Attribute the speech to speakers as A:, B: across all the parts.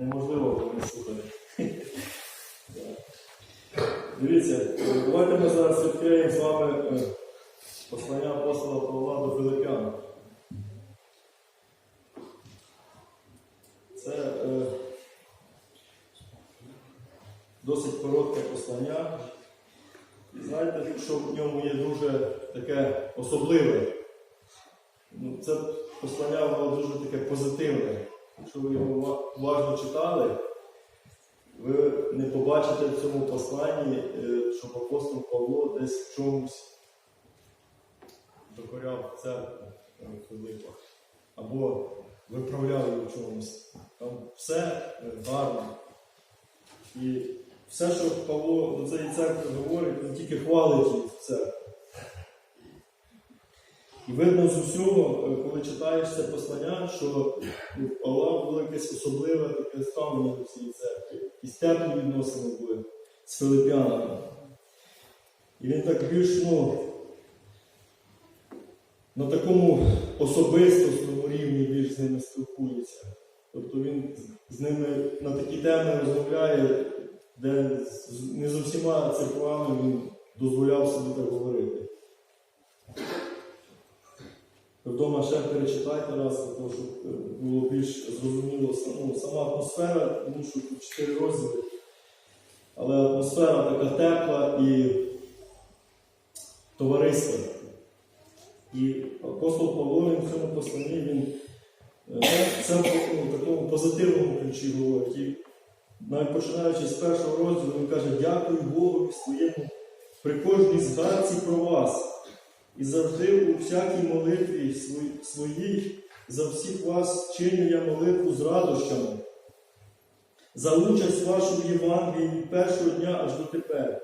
A: неможливо було не слухати. Дивіться, давайте ми зараз відкриємо з вами е, послання апостола Павла до Филип'ян. Це е, досить коротке послання. І знаєте, що в ньому є дуже таке особливе. Ну, це послання воно дуже таке позитивне. Якщо ви його уважно читали, ви не побачите в цьому посланні, е, щоб апостол Павло десь в чомусь докоряв церкву Филипах або виправляв її в чомусь. Там все е, гарно. І все, що Павло до цієї церкви говорить, він тільки хвалить її в церкві. І видно з усього, е, коли читаєш це послання, що у Павла було якесь особливе таке ставлення до цієї церкви. Якісь теплі відносини були з филип'янами. І він так більш ну, на такому особистісному рівні більш з ними спілкується. Тобто він з- ними на такі теми розмовляє, де не з усіма церквами він дозволяв собі так говорити. Ви Вдома ще перечитайте раз, того, щоб е, було більш зрозуміло ну, сама атмосфера, тому що тут чотири розділи. Але атмосфера така тепла і товариства. І апостол Павло в цьому посланні він е, це в ну, такому позитивному ключі говорить. І навіть починаючи з першого розділу, він каже, дякую Богові своєму при кожній згадці про вас. І завжди у всякій молитві своїй за всіх вас чиню я молитву з радощами, за участь вашу в Євангелії першого дня аж до тепер.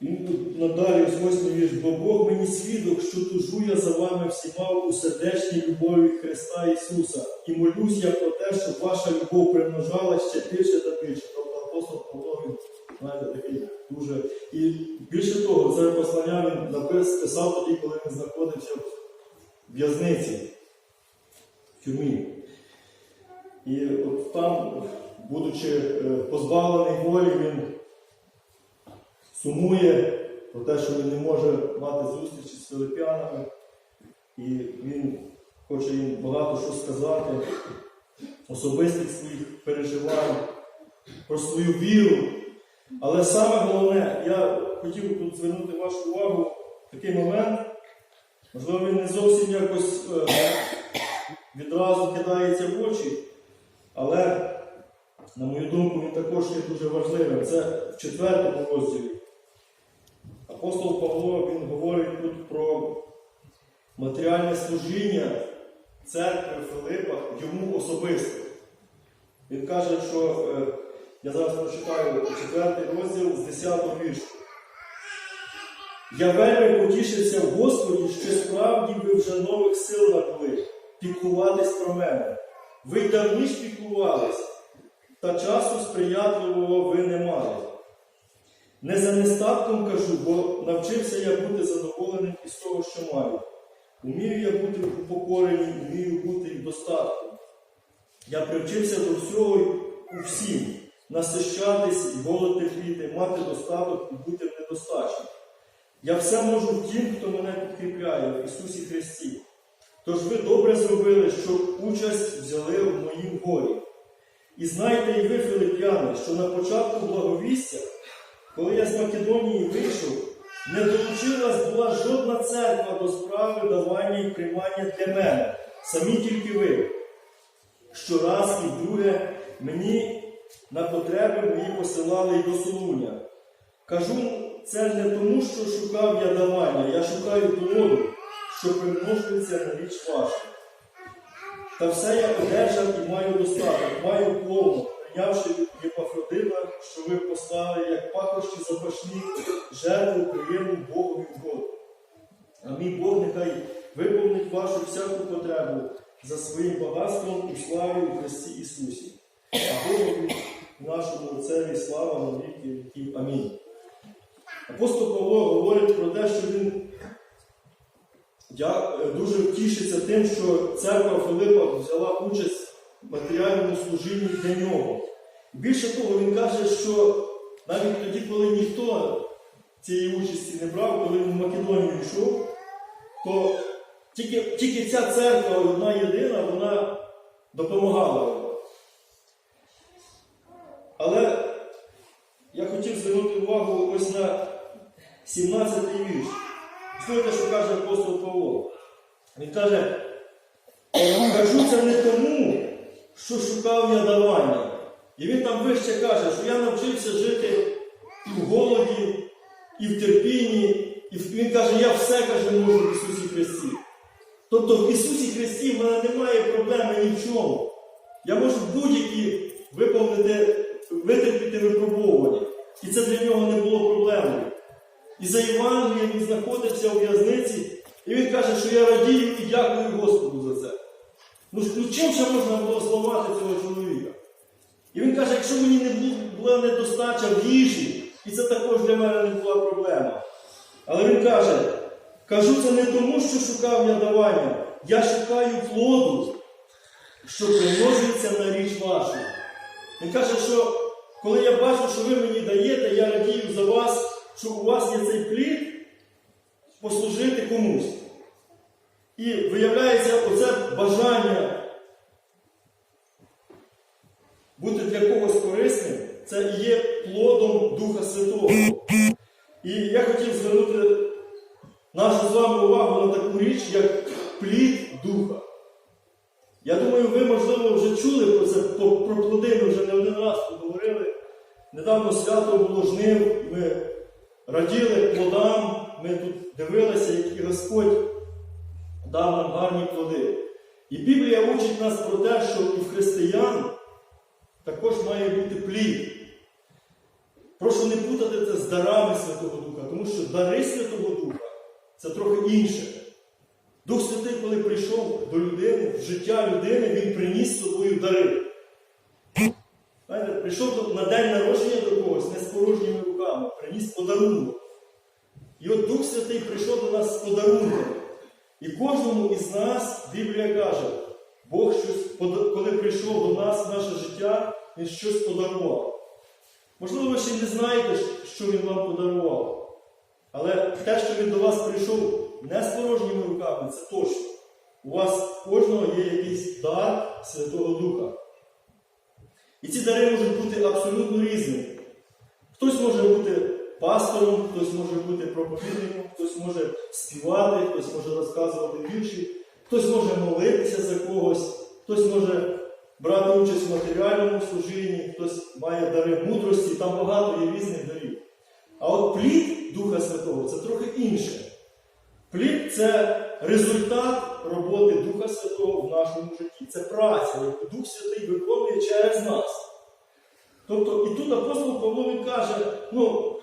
A: І тут надалі ось восьмий вірш, бо Бог мені свідок, що тужу я за вами всіма у сердечній любові Христа Ісуса. І молюсь я про те, щоб ваша любов примножала ще більше та більше. Тобто апостол Павло, він, знаєте, такий дуже. І більше того, це послання він напис, тоді, коли він знаходився в в'язниці, в тюрмі. І от там, будучи е, позбавлений волі, він сумує про те, що він не може мати зустрічі з филип'янами, і він хоче їм багато що сказати, особистих своїх переживань, про свою віру. Але саме головне, я хотів тут звернути вашу увагу такий момент, можливо, він не зовсім якось е, відразу кидається в очі, але, на мою думку, він також є дуже важливим. Це в четвертому розділі. Апостол Павло він говорить тут про матеріальне служіння церкви в Филипах йому особисто. Він каже, що е, я зараз прочитаю четвертий розділ з 10 віршу. Я вельми потішився в Господі, що справді ви вже нових сил набули піклуватись про мене. Ви й давніш піклувались, та часу сприятливого ви не мали. Не за нестатком кажу, бо навчився я бути задоволеним із того, що маю. Умію я бути упокореним, вмію бути і в достатку. Я привчився до всього у всім, насищатись і голод терпіти, мати достаток і бути в недостачі. Я все можу в тім, хто мене підкріпляє в Ісусі Христі. Тож ви добре зробили, що участь взяли в моїм горі. І знайте і ви, филип'яни, що на початку благовістя, коли я з Македонії вийшов, не долучилась була жодна церква до справи давання і приймання для мене, самі тільки ви. Щораз і вдруге мені на потреби мої посилали й до Солуня. Кажу це не тому, що шукав я давання, я шукаю плоду, що примножується на річ вашу. Та все я одержав і маю достаток, маю повну, прийнявши від Єпафродита, що ви послали, як пахощі запашні, жертву приємну Богові вгоду. А мій Бог нехай виповнить вашу всяку потребу за своїм багатством у славі у Христі Ісусі. А Богові нашому Отцеві слава на віки віків. Амінь. Апостол Павло говорить про те, що він е, дуже втішиться тим, що церква Филипа взяла участь в матеріальному служінні для нього. Більше того, він каже, що навіть тоді, коли ніхто цієї участі не брав, коли він в Македонію йшов, то тільки, тільки ця церква одна єдина, вона допомагала йому. Але я хотів звернути увагу ось на 17-й вірш. Слухайте, що каже апостол Павло. Він каже, кажу це не тому, що шукав я давання. І він там вище каже, що я навчився жити і в голоді, і в терпінні. І він каже, я все каже, можу в Ісусі Христі. Тобто в Ісусі Христі в мене немає проблеми ні в чому. Я можу будь-які виповнити, витерпіти випробовування. І це для нього не було проблемою. І за Євангелієм він знаходився у в'язниці, і він каже, що я радію і дякую Господу за це. Ну, ну чим ще можна було зламати цього чоловіка? І він каже, якщо мені не була недостача в їжі, і це також для мене не була проблема. Але він каже, кажу це не тому, що шукав я давання, я шукаю плоду, що примножується на річ вашу. Він каже, що коли я бачу, що ви мені даєте, я радію за вас, що у вас є цей плід послужити комусь. І виявляється, оце бажання бути для когось корисним, це і є плодом Духа Святого. І я хотів звернути нашу з вами увагу на таку річ, як плід Духа. Я думаю, ви, можливо, вже чули про це, про плоди ми вже не один раз поговорили. Недавно свято було жнив, ми раділи плодам, ми тут дивилися, які Господь дав нам гарні плоди. І Біблія учить нас про те, що в християн також має бути плід. Прошу не путати це з дарами Святого Духа, тому що дари Святого Духа це трохи інше. Дух Святий, коли прийшов до людини, в життя людини, він приніс з собою дари. Знаєте, прийшов на день народження до когось не з порожніми приніс подарунок. І от Дух Святий прийшов до нас з подарунком. І кожному із нас Біблія каже, Бог щось, коли прийшов до нас в наше життя, Він щось подарував. Можливо, ви ще не знаєте, що Він вам подарував. Але те, що він до вас прийшов не з порожніми руками, це точно. У вас кожного є якийсь дар Святого Духа. І ці дари можуть бути абсолютно різними. Хтось може бути пастором, хтось може бути проповідником, хтось може співати, хтось може розказувати вірші, хтось може молитися за когось, хтось може брати участь в матеріальному служінні, хтось має дари мудрості, там багато є різних дарів. А от плід Духа Святого це трохи інше. Плід це результат роботи Духа Святого в нашому житті. Це праця, яку Дух Святий виконує через нас. Тобто, і тут апостол Павло він каже, ну,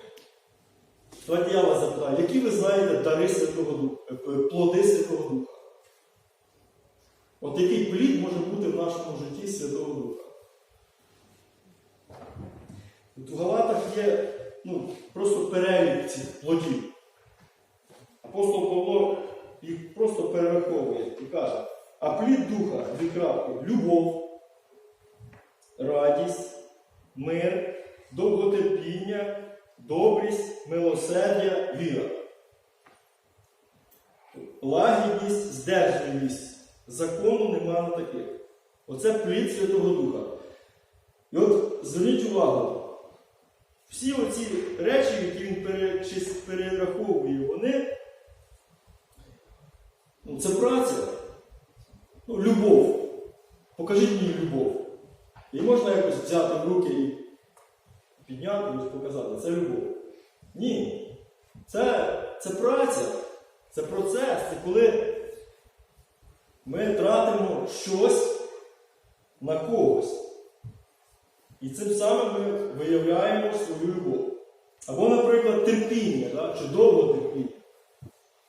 A: давайте я вас запитаю, які ви знаєте дари Святого Духа, е, плоди Святого Духа? От який плід може бути в нашому житті Святого Духа? От у Галатах є ну, просто перелік цих плодів. Апостол Павло їх просто перераховує і каже, а плід духа дві крапки любов, радість, мир, довготерпіння, добрість, милосердя, віра. Лагідність, здержаність. Закону нема на таких. Оце плід Святого Духа. І от зверніть увагу, всі оці речі, які він перераховує, вони ну, це праця. Ну, любов. Покажіть мені любов. Її можна якось взяти в руки і підняти і показати. Це любов. Ні. Це, це праця, це процес. Це коли ми тратимо щось на когось. І цим самим ми виявляємо свою любов. Або, наприклад, терпіння, да? чи довго терпіння.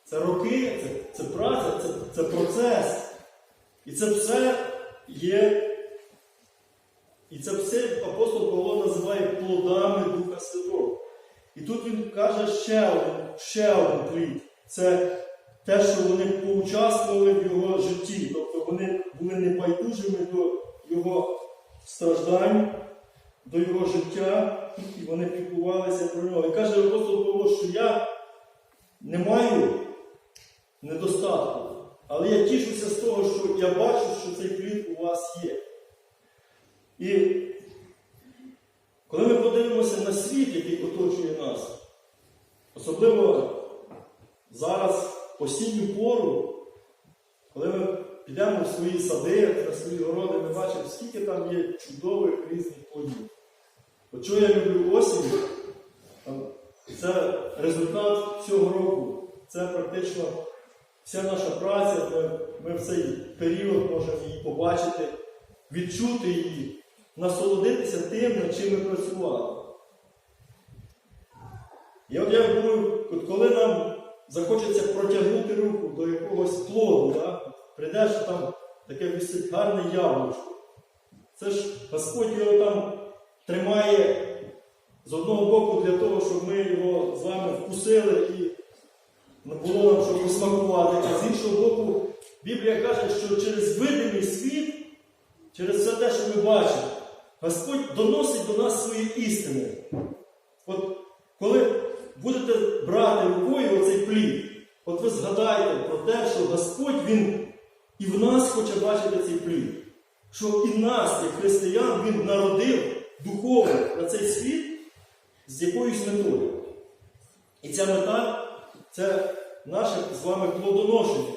A: Це роки, це, це праця, це, це процес. І це все є. І це все апостол Павло називає плодами Духа Святого. І тут він каже ще один, ще один плід. Це те, що вони поучаствували в його житті, тобто вони були небайдужими до його страждань, до його життя, і вони піклувалися про нього. І каже апостол Павло, що я не маю недостатку, але я тішуся з того, що я бачу, що цей плід у вас є. І коли ми подивимося на світ, який оточує нас, особливо зараз, осінню пору, коли ми підемо в свої сади, на свої городи, ми бачимо, скільки там є чудових різних плодів. От що я люблю осінь, це результат цього року. Це практично вся наша праця, ми в цей період можемо її побачити, відчути її, насолодитися тим, над чим ми працювали. І от я думаю, от коли нам захочеться протягнути руку до якогось плоду, да? прийдеш там таке висить гарне яблучко. Це ж Господь його там тримає з одного боку для того, щоб ми його з вами вкусили і було нам, щоб посмакувати. А з іншого боку, Біблія каже, що через видимий світ, через все те, що ми бачимо, Господь доносить до нас свої істини. От коли будете брати рукою оцей плід, от ви згадайте про те, що Господь Він і в нас хоче бачити цей плід. Що і нас, як християн, Він народив духовно на цей світ з якоюсь метою. І ця мета це наше з вами плодоношення.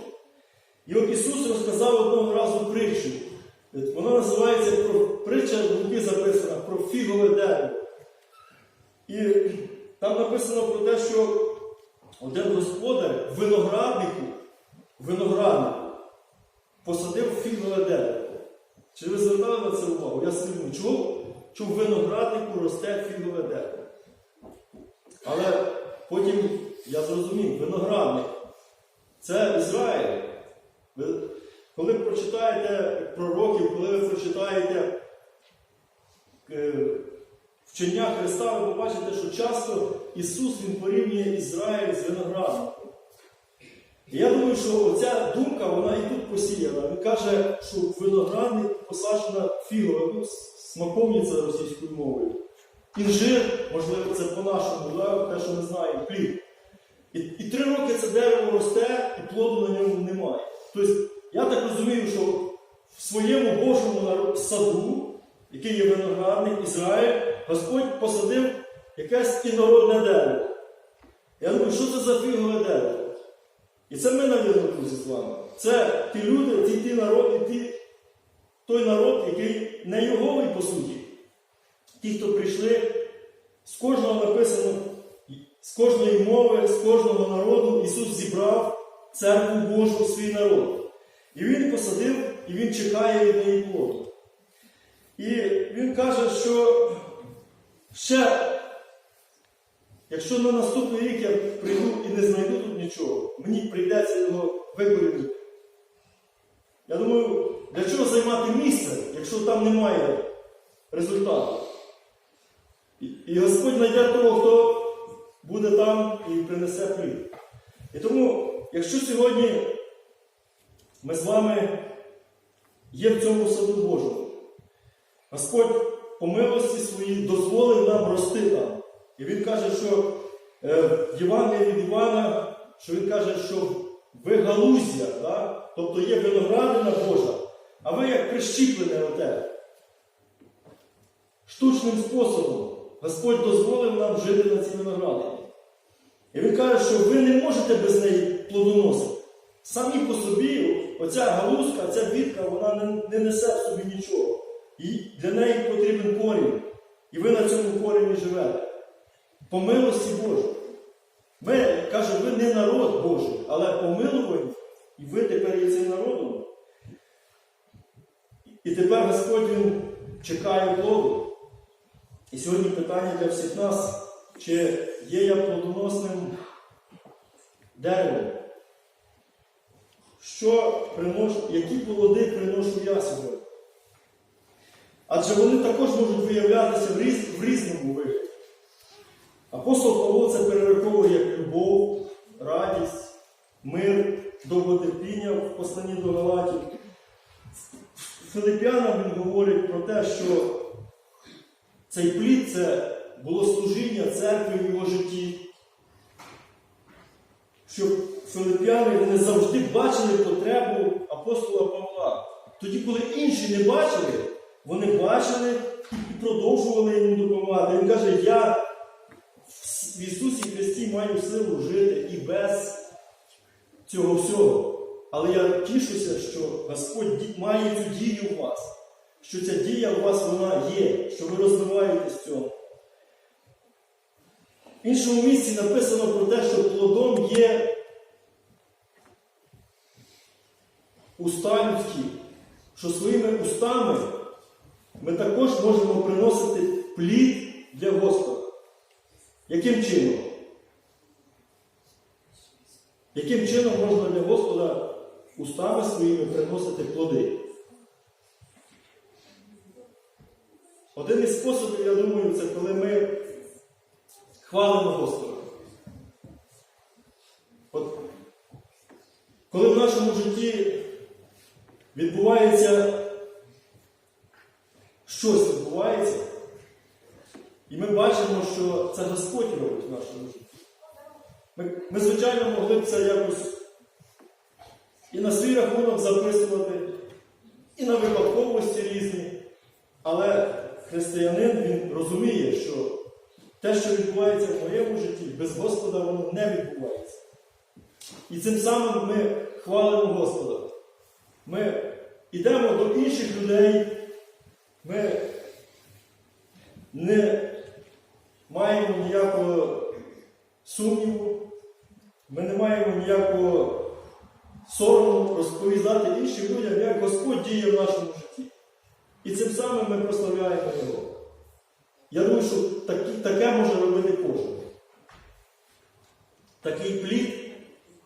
A: І от Ісус розказав одного разу притчу. Вона називається про притча в Луки записана про фігове дерево. І там написано про те, що один господар винограднику, винограднику посадив фігове дерево. Чи ви звертали на це увагу? Я сильно чув, що в винограднику росте фігове дерево. Але потім я зрозумів, виноградник це Ізраїль. Коли прочитаєте пророків, коли ви прочитаєте е, вчення Христа, ви побачите, що часто Ісус Він порівнює Ізраїль з виноградником. І я думаю, що оця думка, вона і тут посіяна. Він каже, що в виноградник посаджена фігова, смаковниця російською мовою. Інжир, можливо, це по-нашому, те, що ми знаємо, плід. І, і три роки це дерево росте, і плоду на ньому немає. Тобто, я так розумію, що в своєму Божому саду, який є виноградник Ізраїль, Господь посадив якесь інородне дерево. Я думаю, що це за фігове дерево? І це ми, навірно, друзі, з вами. Це ті люди, ті, ті народ, і ті, той народ, який не йоговий, по суті. Ті, хто прийшли, з кожного написано, з кожної мови, з кожного народу Ісус зібрав церкву Божу свій народ. І Він посадив, і Він чекає від неї плоду. І Він каже, що ще, якщо на наступний рік я прийду і не знайду тут нічого, мені прийдеться його викорінити. Я думаю, для чого займати місце, якщо там немає результату? І, Господь знайде того, хто буде там і принесе плід. І тому, якщо сьогодні ми з вами є в цьому саду Божому, Господь по милості своїй дозволив нам рости там. І Він каже, що е, в Євангелії від Івана, що він каже, що ви галуздя, да? тобто є виноградина Божа, а ви як прищіплене оте. Штучним способом Господь дозволив нам жити на цій виноградині. І він каже, що ви не можете без неї плодоносити. Самі по собі, оця галузка, ця вітка, вона не, не несе в собі нічого. І для неї потрібен корінь. І ви на цьому корені живете. По милості Божій. Ми, каже, ви не народ Божий, але помилувані, і ви тепер є цим народом. І тепер Господь Він чекає плоду. І сьогодні питання для всіх нас, чи є я плодоносним деревом? Що приношу, які плоди приношу я сьогодні? Адже вони також можуть виявлятися в, різ, в різному вигляді. Апостол Павло це перераховує як любов, радість, мир, довготерпіння в посланні до Галатів. Филип'янам він говорить про те, що цей плід це було служіння церкви в його житті. Щоб филип'яни вони завжди бачили потребу апостола Павла. Тоді, коли інші не бачили, вони бачили і продовжували йому допомагати. Він каже, я в Ісусі Христі маю силу жити і без цього всього. Але я тішуся, що Господь має цю дію у вас, що ця дія у вас вона є, що ви розвиваєтесь в цьому. В іншому місці написано про те, що плодом є уста людські, що своїми устами ми також можемо приносити плід для Господа. Яким чином? Яким чином можна для Господа устами своїми приносити плоди? Один із способів, я думаю, це коли ми хвалимо Господа. От, коли в нашому житті відбувається щось відбувається, і ми бачимо, що це Господь робить в нашому житті. Ми, ми, звичайно, могли б це якось і на свій рахунок записувати, і на випадковості різні. Але християнин він розуміє, що те, що відбувається в моєму житті, без Господа воно не відбувається. І цим самим ми хвалимо Господа. Ми йдемо до інших людей, ми не маємо ніякого сумніву, ми не маємо ніякого сорому розповідати іншим людям, як Господь діє в нашому житті. І цим самим ми прославляємо Його. Я думаю, що такі, таке може робити кожен. Такий плід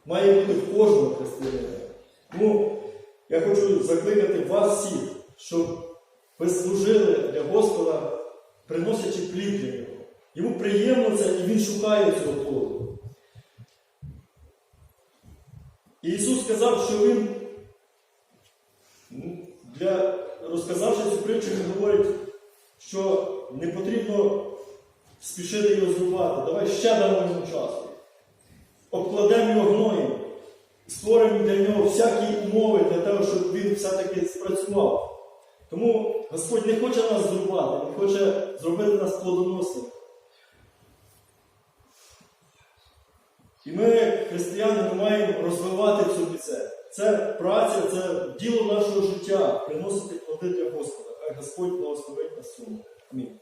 A: має бути в кожного християнина. Тому я хочу закликати вас всіх, щоб ви служили для Господа, приносячи плід для нього. Йому приємно це і він шукає цього плоду. І Ісус сказав, що Він, для, розказавши цю притчу, говорить, що не потрібно спішити його зрубати. Давай ще дамо йому часу. Обкладемо його гноєм, створимо для нього всякі умови для того, щоб він все-таки спрацював. Тому Господь не хоче нас зрубати, Він хоче зробити нас плодоносними. І ми, християни, маємо розвивати в собі це. Праця, це діло нашого життя, приносити плоди для Господа. Хай Господь благословить нас цьому. Амінь.